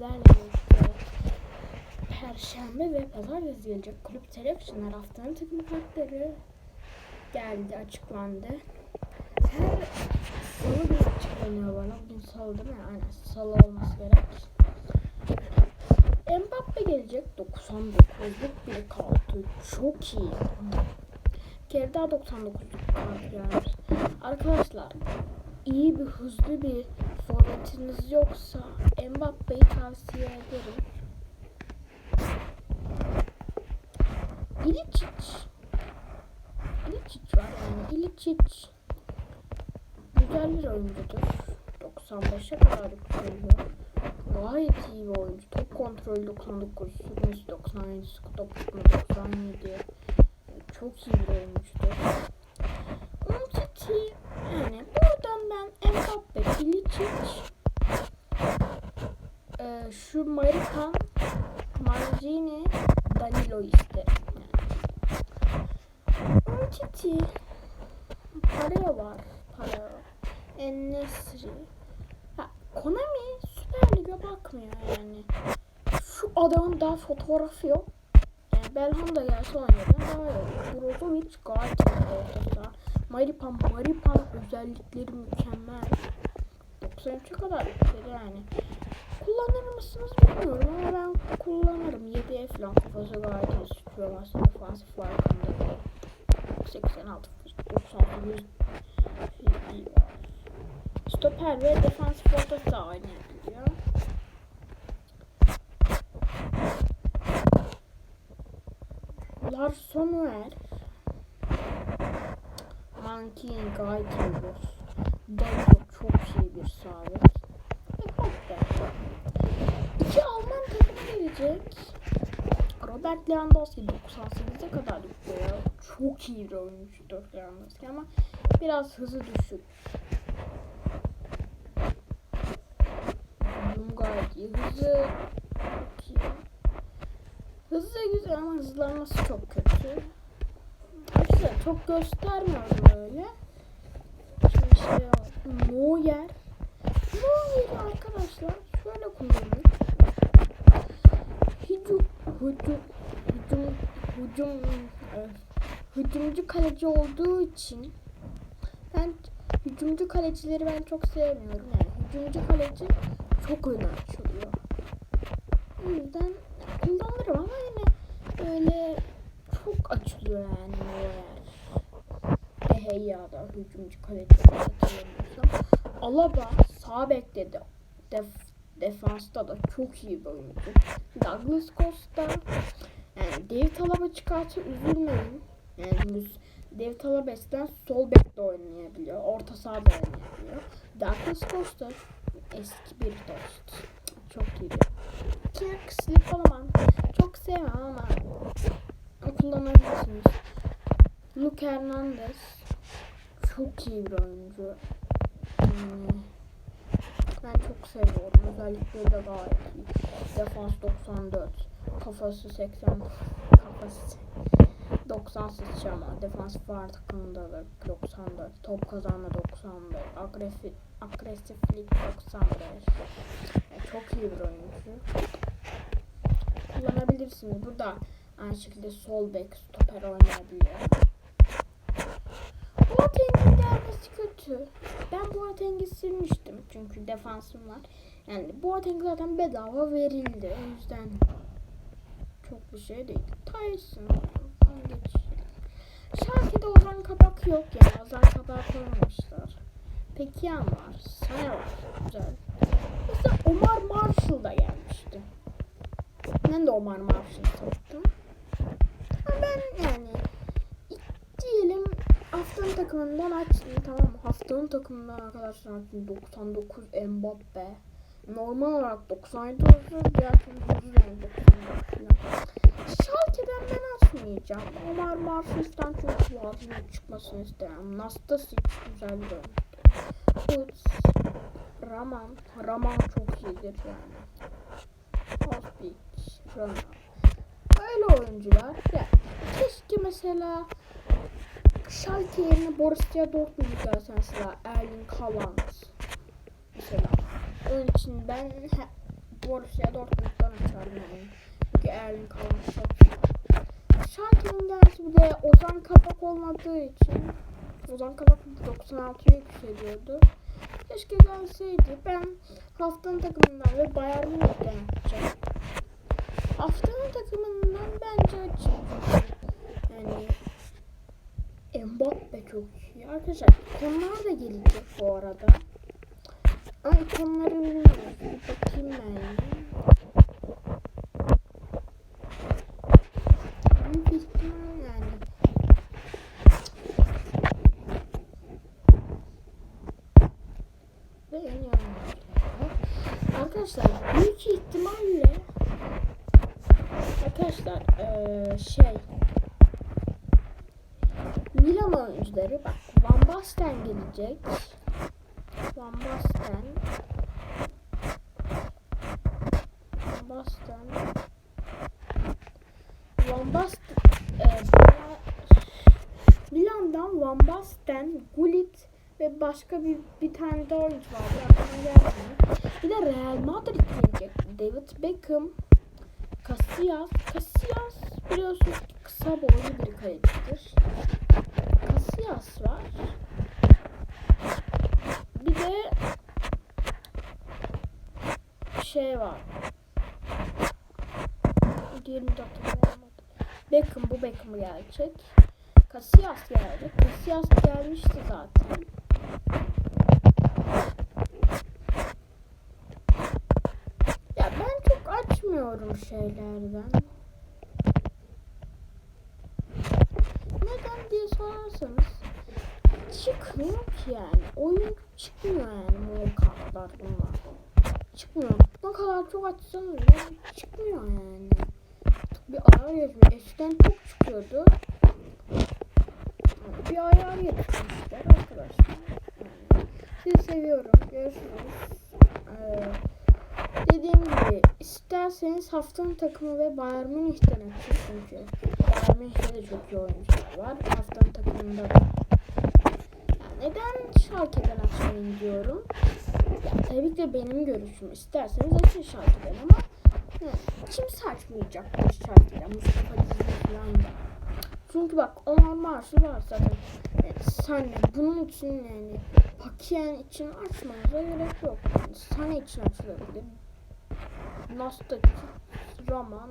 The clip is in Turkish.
sizlerle birlikte Perşembe ve Pazartesi gelecek kulüp seleksiyonlar haftanın takım kartları geldi açıklandı. Her salı bir açıklanıyor bana. Bugün salı değil mi? Aynen salı olması gerek. Mbappe gelecek 99'luk bir kartı. Çok iyi. Kere daha 99'luk kart gelmiş. Arkadaşlar iyi bir hızlı bir forvetiniz yoksa Mbappe'yi tavsiye ederim. İliçic. İliçic var yani. İliçic güzel bir oyuncudur. 95'e kadar yükseliyor. Gayet iyi bir oyuncu. Top kontrolü 99, sürmesi 97, top tutma 97. Çok iyi bir oyuncudur. Ennesri. Ha, Konami Süper Lig'e bakmıyor yani. Şu adamın daha fotoğrafı yok. Yani Belhanda gelse oynadı daha olur. Brozovic gayet iyi orta saha. Maripan, Maripan özellikleri mükemmel. 93'e kadar yükseli yani. Kullanır mısınız bilmiyorum ama ben kullanırım. 7'ye falan kafası gayet iyi sıkıyor aslında defansif farkında. 86, 98 iyi var. Stoper ve defansif orta saha oynayabiliyor. Lars Sommer Mankin bir. Danilo çok iyi bir. Ve Hoppe. İki Alman takımı gelecek. Robert Lewandowski 98'e kadar yüklüyor. Çok iyi bir oyuncudur Lewandowski ama biraz hızı düşük. Bunun gayet Hızı güzel ama hızlanması çok kötü. Arkadaşlar çok göstermiyorum öyle. Şimdi şey var. Neuer. Neuer'i arkadaşlar şöyle kullanın. Hücum, hücum, hücum, hücum, hücumcu kaleci olduğu için ben hücumcu kalecileri ben çok sevmiyorum. Yani hücumcu kaleci çok öne açılıyor. O yüzden kullanırım ama yine böyle çok açılıyor yani Neuer. Ehe ya da hücumcu kaleci hatırlamıyorsam. Alaba sağ bekte de def, defansta da çok iyi bir oyuncu. Douglas Costa yani David Alaba çıkarsa üzülmeyin. Yani David Alaba'dan sol bekte oynayabiliyor. Orta sahada oynayabiliyor. Douglas Costa eski bir dost. Çok iyi. Kirk Slipalaman çok sevmem ama kullanabilirsiniz. Luke Hernandez çok iyi bir oyuncu. Hmm, Ben çok seviyorum. Özellikle de gayet iyi. Defans 94. Kafası 80. Kafası 98 ama defans var takımında da 94. Top kazanma 94. Agresif, agresiflik 95. Yani çok iyi bir oyuncu. Kullanabilirsiniz. Burada aynı şekilde sol bek stoper oynayabiliyor. Boateng'in gelmesi kötü. Ben Boateng'i silmiştim çünkü defansım var. Yani Boateng zaten bedava verildi. O yüzden çok bir şey değil. Tyson. Şarkıda Ozan Kabak yok ya. Ozan Kabak koymamışlar. Peki var. Sana var. Güzel. Mesela Omar Marshall da gelmişti. Ben de Omar Marshall. Ama ben yani diyelim haftanın takımından açtım tamam? Haftanın takımından arkadaşlar açtım 99 Mbappe. Normal olarak 97 olsa diğer türlü 100 yani 99 falan. Schalke'den ben açmayacağım. Omar Marshall'dan çünkü vazgeçip çıkmasını istemem. Nastasic güzel oyuncu. Uts, Raman. Raman çok iyidir yani. Hospic, Raman. Öyle oyuncular. Ya, keşke mesela Schalke yerine Borussia Dortmund gelse mesela Erling Haaland mesela. Onun için ben Borussia Dortmund'dan açardım yani. Erling Haaland Schalke'nin gerçi bir de Ozan Kabak olmadığı için Ozan Kabak 96'ya yükseliyordu. Keşke gelseydi. Ben haftanın takımından ve Bayern Münih'ten. Haftanın takımından bence açayım. Yani Mbappe çok iyi. Arkadaşlar konular da gelecek bu arada. Ama konuları bilmiyorum. Bakayım ben. ya. Büyük ihtimal yani. Ve en yanlış. Arkadaşlar büyük ihtimalle Arkadaşlar eee, şey. Milan oyuncuları bak Van Basten gelecek. Van Basten. Van Basten. Van Basten bana- Milan'dan Van Basten, Gullit ve başka bir bir tane daha oyuncu var. Aklıma gelmiyor. Bir de Real Madrid gelecek. David Beckham, Casillas. Casillas biliyorsunuz kısa boylu bir kalecidir. Casillas var. Bir de şey var. Diğerini de hatırlayamadım. Beckham bu Beckham gelecek. Casillas geldi. Casillas gelmişti zaten. Ya ben çok açmıyorum şeylerden. Neden diye sorarsanız çıkmıyor ki yani. Oyun çıkmıyor yani mor kartlar bunlar. Çıkmıyor. Ne kadar çok açsanız çıkmıyor yani. Bir ayar yazıyor. Eskiden çok çıkıyordu. Bir ayar. Yani sizi seviyorum. Görüşürüz. Ee, dediğim gibi isterseniz haftanın takımı ve Bayern Münih'ten açın çünkü Bayern Münih'te çok iyi oyuncular var. Haftanın takımında da. Neden Schalke'den açmayın diyorum. Ya, tabii ki de benim görüşüm. İsterseniz açın Schalke'den ama hı, kimse açmayacak Schalke'den. Mustafa Dizli falan da. Çünkü bak Omar Marş'ı var zaten. Sane bunun için yani Pakiyen için açmanıza gerek yok. Sane için açılabilir. Nasıl Raman